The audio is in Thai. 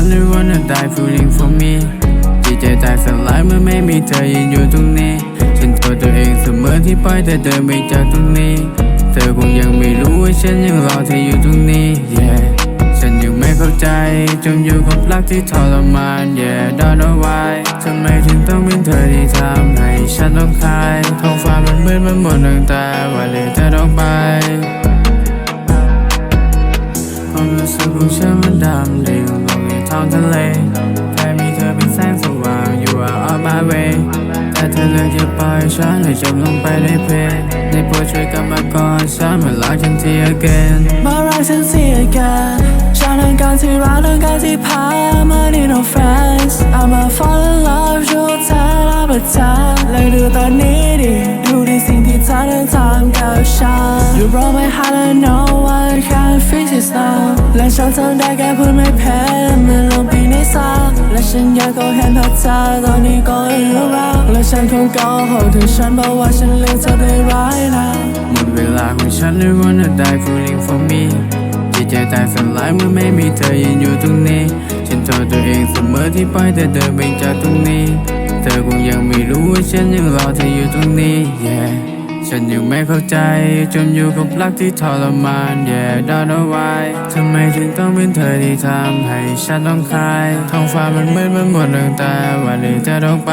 นหรือ wanna die feeling for me จิตใจแตกสลายเมื่อไม่มีเธอยืนอยู่ตรงนี้ ฉันโทษตัวเองเสมอที่ปล่อยเธอเดินไปจากตรงนี้ เธอคงยังไม่รู้ว่าฉันยังรอเธออยู่ตรงนี้ yeah ฉันยังไม่เข้าใจจมอยู่กับรักที่ทรมาน yeah don't know why ทำไมถึงต้องเป็นเธอที่ทำให้ฉันต้องคายท้องฟ้ามันมืดมันหมดตั้งแต่วันเลยเธอต้องไป องทะเลแค่มีเธอเป็นแสงสว่าง you are on my way แต่เธอเลือกจะปล่อยฉันให้จมลงไปในเพลงในโปรดช่วยกลับมาก่อนฉันมื่อรักฉันที again มารักฉันเสียกันฉันต้องการที่รักต้องการที่พามา need no friends I'ma fall in love อยู่เธอแล้วประจานเลยดูตอนนี้ดิดูดิสิ่งที่เธอเดินทางกับฉัน You broke my heart and no one can fix it now และฉันทำได้แค่พูดไม่แพ้มันลงปในซาและฉันอยากก็เห็นภาพเธอตอนนี้ก็รู้รักและฉันคงโก็หกถึงฉันบอกว่าฉันเลือกเธอได้ร้ายนะหมดเวลาของฉันหรือ wanna die feeling for me จิตใจแตกสลายเมื่อไม่มีเธอยืนอยู่ตรงนี้ ฉันโทษตัวเองเสมอที่ปล่อยเธอเดินไปจากตรงนี้ เธอคงยังไม่รู้ว่าฉันยังรอเธออยู่ตรงนี้ yeah ฉันยังไม่เข้าใจ จมอยู่กับรักที่ทรมาน yeah don't know why ทำไมถึงต้องเป็นเธอที่ทำให้ฉันต้องคลายท้องฟ้ามันมืดมันหมดตั้งแต่วันนี้เธอต้องไป